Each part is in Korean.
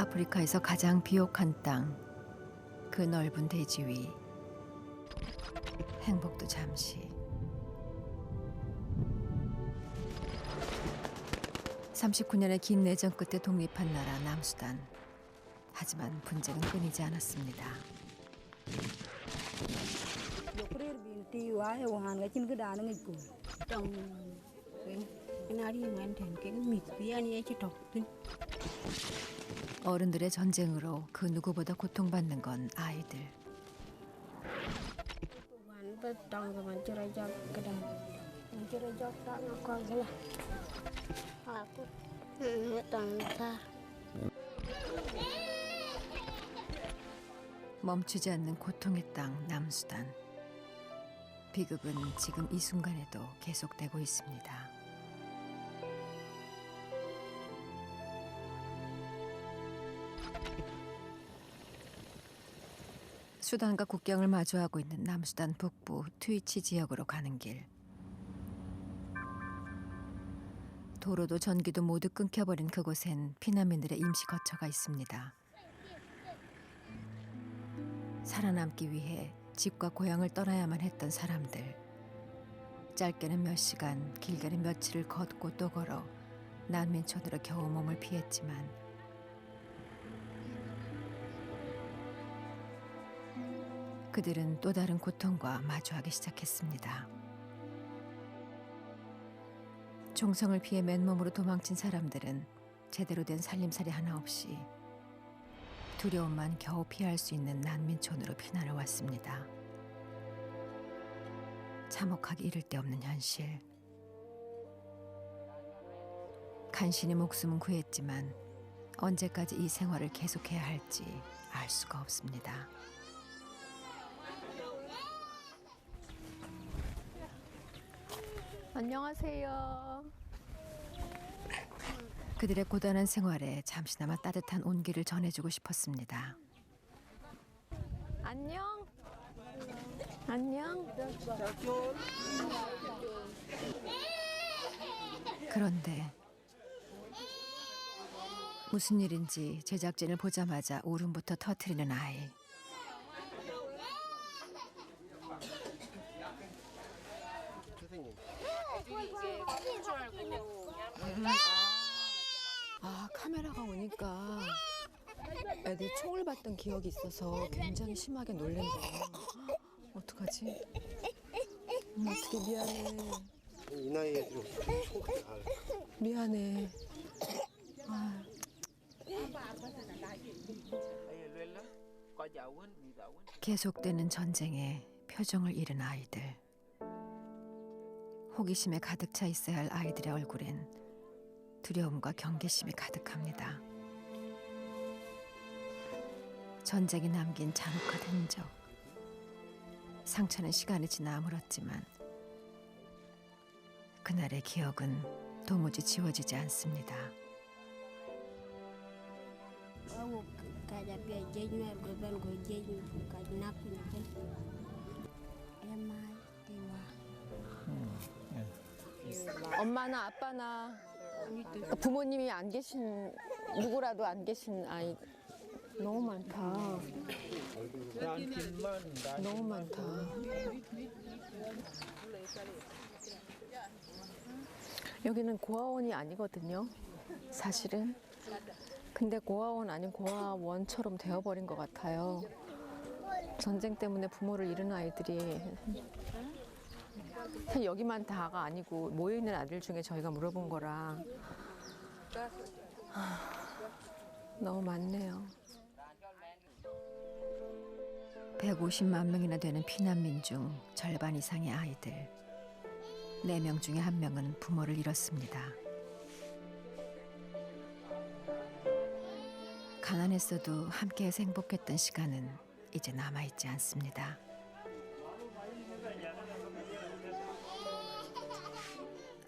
아프리카에서 가장 비옥한 땅, 그 넓은 대지 위, 행복도 잠시. 39년의 긴 내전 끝에 독립한 나라 남수단. 하지만 분쟁은 끊이지 않았습니다. 어른들의 전쟁으로 그 누구보다 고통받는 건 아이들. 멈추지 않는 고통의 땅 남수단. 비극은 지금 이 순간에도 계속되고 있습니다. 수단과 국경을 마주하고 있는 남수단 북부 트위치 지역으로 가는 길. 도로도 전기도 모두 끊겨버린 그곳엔 피난민들의 임시 거처가 있습니다. 살아남기 위해 집과 고향을 떠나야만 했던 사람들. 짧게는 몇 시간, 길게는 며칠을 걷고 또 걸어 난민촌으로 겨우 몸을 피했지만 그들은 또 다른 고통과 마주하기 시작했습니다. 종성을 피해 맨몸으로 도망친 사람들은 제대로 된 살림살이 하나 없이 두려움만 겨우 피할 수 있는 난민촌으로 피난을 왔습니다. 참혹하기 이를 데 없는 현실. 간신히 목숨은 구했지만 언제까지 이 생활을 계속해야 할지 알 수가 없습니다. 안녕하세요. 그들의 고단한 생활에 잠시나마 따뜻한 온기를 전해주고 싶었습니다. 안녕. 안녕. 그런데 무슨 일인지 제작진을 보자마자 울음부터 터트리는 아이. 아 카메라가 오니까 애들 총을 봤던 기억이 있어서 굉장히 심하게 놀랜다. 어떡하지? 음, 어떻게 미안해. 이 나이에 총까지 가. 미안해. 계속되는 전쟁에 표정을 잃은 아이들. 호기심에 가득 차 있어야 할 아이들의 얼굴엔 두려움과 경계심이 가득합니다. 전쟁이 남긴 잔혹한 흔적. 상처는 시간이 지나 아물었지만 그날의 기억은 도무지 지워지지 않습니다. 엄마나 아빠나 부모님이 안 계신 누구라도 안 계신 아이 너무 많다. 너무 많다. 여기는 고아원이 아니거든요. 사실은. 근데 고아원 아닌 고아원처럼 되어버린 것 같아요. 전쟁 때문에 부모를 잃은 아이들이 사실 여기만 다가 아니고 모여 있는 아들 중에 저희가 물어본 거라 하, 너무 많네요. 150만 명이나 되는 피난민 중 절반 이상의 아이들. 4명 중에 1명은 부모를 잃었습니다. 가난했어도 함께해서 행복했던 시간은 이제 남아있지 않습니다.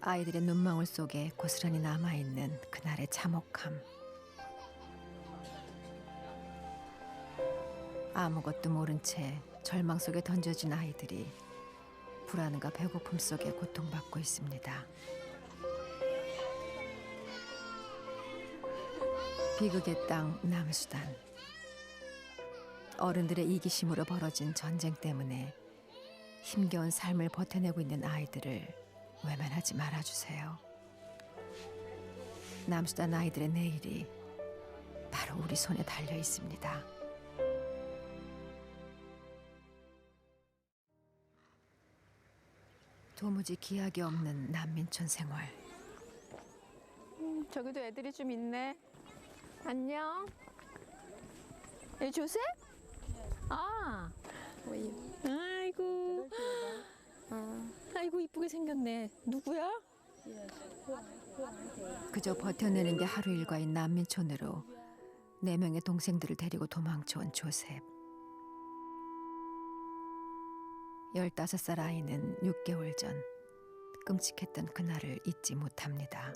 아이들의 눈망울 속에 고스란히 남아있는 그날의 참혹함. 아무것도 모른 채 절망 속에 던져진 아이들이 불안과 배고픔 속에 고통받고 있습니다. 비극의 땅 남수단. 어른들의 이기심으로 벌어진 전쟁 때문에 힘겨운 삶을 버텨내고 있는 아이들을 외면하지 말아주세요. 남수단 아이들의 내일이 바로 우리 손에 달려 있습니다. 도무지 기약이 없는 난민촌 생활. 저기도 애들이 좀 있네. 안녕. 이 조셉? 아. 아이고. 이쁘게 생겼네. 누구야? 그저 버텨내는 게 하루 일과인 난민촌으로 네 명의 동생들을 데리고 도망쳐온 조셉. 15살 아이는 6개월 전 끔찍했던 그날을 잊지 못합니다.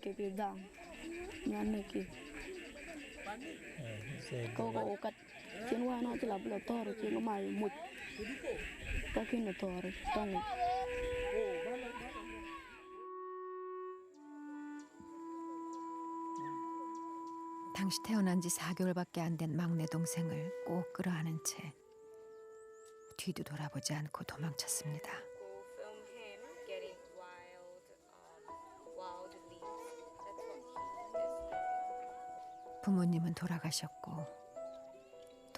Ke ke dang. Nyan ke. Ko ko kat chen wa na chila bla tor chen ma mu. Ka kin na tor tong. 당시 태어난 지 4개월밖에 안 된 막내 동생을 꼭 끌어안은 채 뒤도 돌아보지 않고 도망쳤습니다. um. 부모님은 돌아가셨고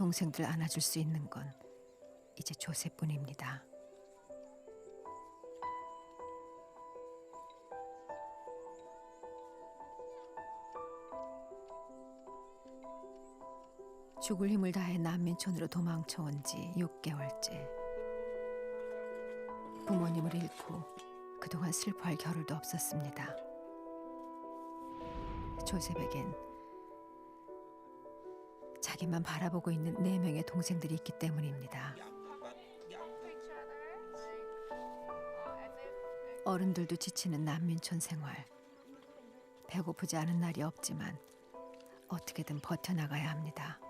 동생들 안아줄 수 있는 건 이제 조셉뿐입니다. 죽을 힘을 다해 난민촌으로 도망쳐온 지 6개월째. 부모님을 잃고 그동안 슬퍼할 겨를도 없었습니다. 조셉에겐 자기만 바라보고 있는 네 명의 동생들이 있기 때문입니다. 어른들도 지치는 난민촌 생활. 배고프지 않은 날이 없지만 어떻게든 버텨나가야 합니다.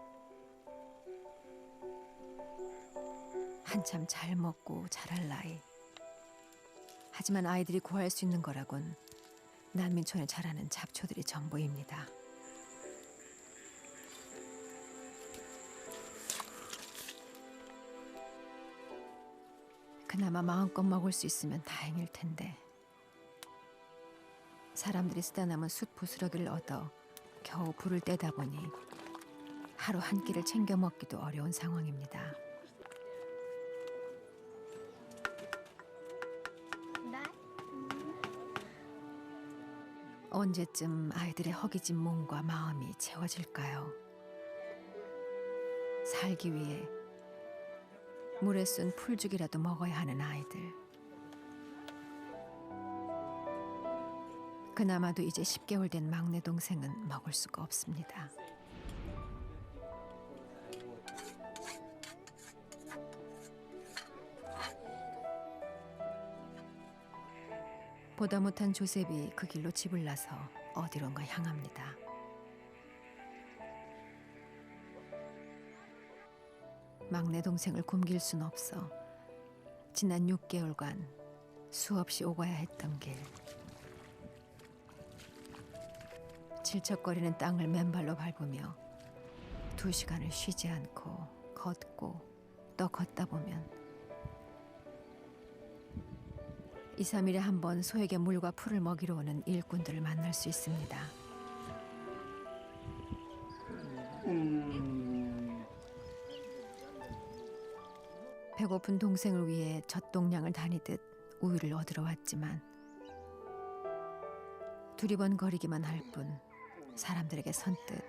한참 잘 먹고 자랄 나이. 하지만 아이들이 구할 수 있는 거라곤 난민촌에 자라는 잡초들이 전부입니다. 그나마 마음껏 먹을 수 있으면 다행일 텐데. 사람들이 쓰다 남은 숯 부스러기를 얻어 겨우 불을 떼다 보니 하루 한 끼를 챙겨 먹기도 어려운 상황입니다. 언제쯤 아이들의 허기진 몸과 마음이 채워질까요? 살기 위해 물에 쓴 풀죽이라도 먹어야 하는 아이들. 그나마도 이제 10개월 된 막내 동생은 먹을 수가 없습니다. 보다 못한 조셉이 그 길로 집을 나서 어디론가 향합니다. 막내 동생을 굶길 순 없어 지난 6개월간 수없이 오가야 했던 길. 질척거리는 땅을 맨발로 밟으며 두 시간을 쉬지 않고 걷고 또 걷다 보면 2, 3일에 한 번 소에게 물과 풀을 먹이러 오는 일꾼들을 만날 수 있습니다. 배고픈 동생을 위해 젖동량을 다니듯 우유를 얻으러 왔지만 두리번거리기만 할 뿐 사람들에게 선뜻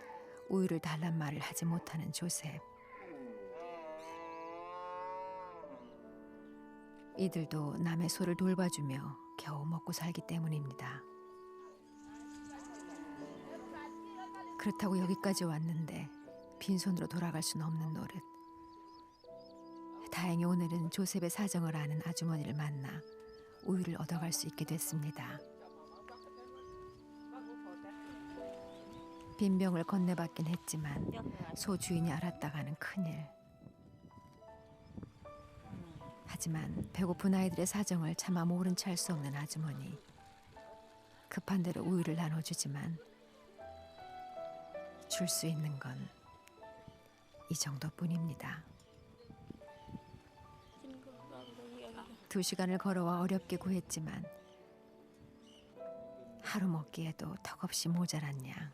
우유를 달란 말을 하지 못하는 조셉. 이들도 남의 소를 돌봐주며 겨우 먹고 살기 때문입니다. 그렇다고 여기까지 왔는데 빈손으로 돌아갈 수는 없는 노릇. 다행히 오늘은 조셉의 사정을 아는 아주머니를 만나 우유를 얻어갈 수 있게 됐습니다. 빈 병을 건네받긴 했지만 소 주인이 알았다가는 큰일. 하지만 배고픈 아이들의 사정을 차마 모른 채 할 수 없는 아주머니. 급한 대로 우유를 나눠주지만 줄 수 있는 건 이 정도뿐입니다. 두 시간을 걸어와 어렵게 구했지만 하루 먹기에도 턱없이 모자란 양.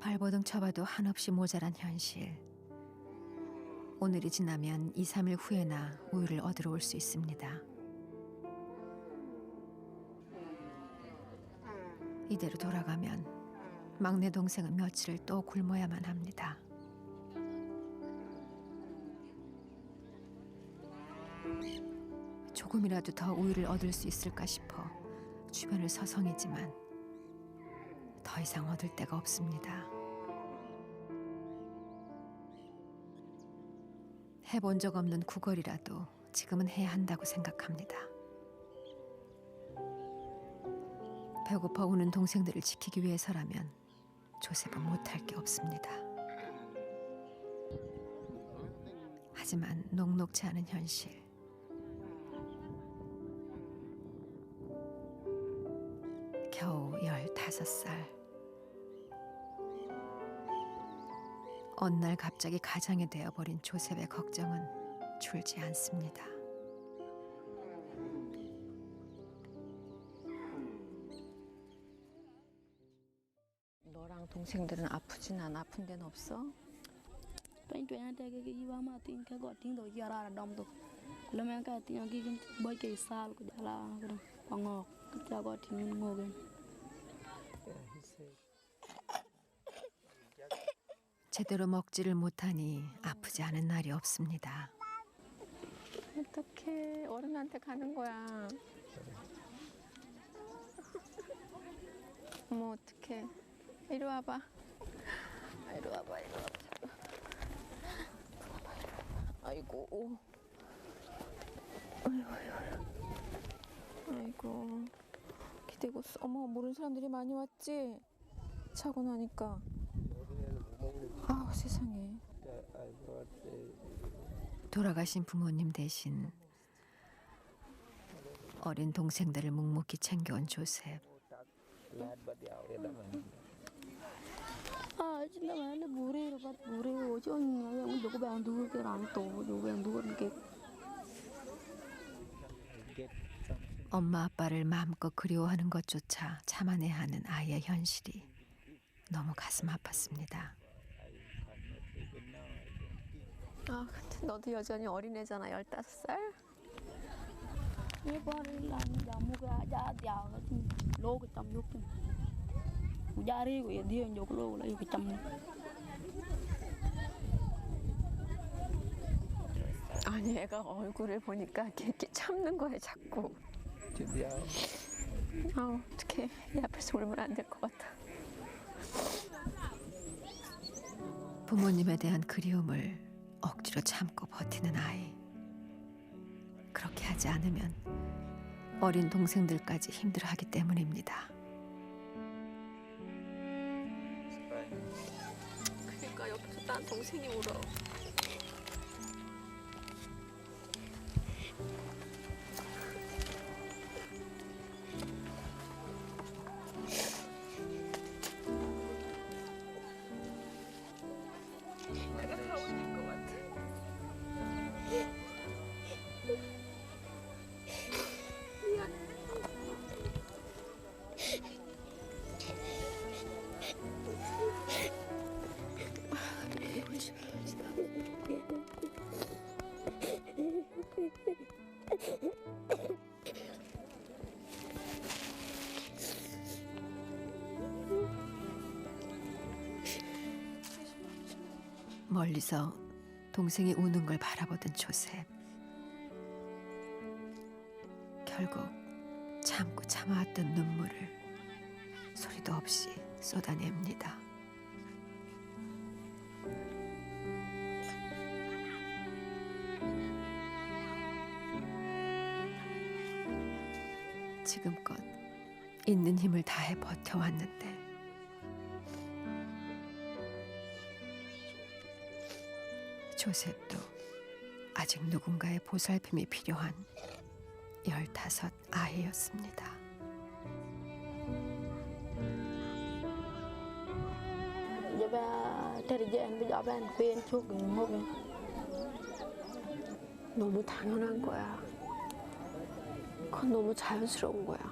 발버둥 쳐봐도 한없이 모자란 현실. 오늘이 지나면 2, 3일 후에나 우유를 얻으러 올 수 있습니다. 이대로 돌아가면 막내 동생은 며칠을 또 굶어야만 합니다. 조금이라도 더 우유를 얻을 수 있을까 싶어 주변을 서성이지만 더 이상 얻을 데가 없습니다. 해본 적 없는 구걸이라도 지금은 해야 한다고 생각합니다. 배고파 우는 동생들을 지키기 위해서라면 조셉은 못할 게 없습니다. 하지만 녹록지 않은 현실. 겨우 열다섯 살. 어느 날 갑자기 가장이 되어버린 조셉의 걱정은 줄지 않습니다. 동생들은 아프진 않아? 아픈 데는 없어? Ba tin tin tin tin. 제대로 먹지를 못하니 아프지 않은 날이 없습니다. 어떡해 어른한테 가는 거야 어머 어떡해 이리 와봐. 아, 이리 와봐 이리 와봐. 아이고. 아이고. 아이고. 아이고 기대고 있어. 어머 모르는 사람들이 많이 왔지? 차고 나니까. 아우 세상에. 돌아가신 부모님 대신 어린 동생들을 묵묵히 챙겨온 조셉. Ah, mana buri rapat buri ojo nya yang do ko bang dur ke rang to do bang dur ke. 엄마 아빠를 마음껏 그리워하는 것조차 참아내야 하는 아이의 현실이 너무 가슴 아팠습니다. 아 근데 너도 여전히 어린애잖아 15살 Ni bari lan jamu ke aja dia ka tin lo ko tam yok tin. Jari ko ye dia jok lo la yo tam. 아니 애가 얼굴을 보니까 이렇게, 참는 거야 자꾸 아 어떡해 이 앞에서 울면 안 될 것 같아 부모님에 대한 그리움을 억지로 참고 버티는 아이. 그렇게 하지 않으면 어린 동생들까지 힘들어하기 때문입니다. 동생이 울어 멀리서 동생이 우는 걸 바라보던 조셉. 결국 참고 참아왔던 눈물을 소리도 없이 쏟아냅니다. 지금껏 있는 힘을 다해 버텨왔는데 조셉도 아직 누군가의 보살핌이 필요한 열다섯 아이였습니다. 너무 당연한 거야. 그건 너무 자연스러운 거야.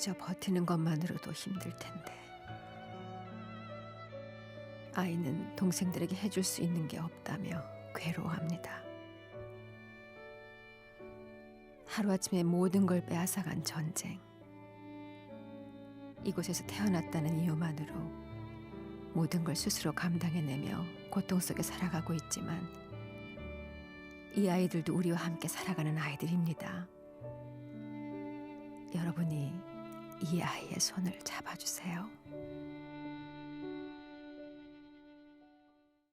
그저 버티는 것만으로도 힘들 텐데. 아이는 동생들에게 해줄 수 있는 게 없다며 괴로워합니다. 하루아침에 모든 걸 빼앗아간 전쟁. 이곳에서 태어났다는 이유만으로 모든 걸 스스로 감당해내며 고통 속에 살아가고 있지만 이 아이들도 우리와 함께 살아가는 아이들입니다. 여러분이 이 아이의 손을 잡아주세요.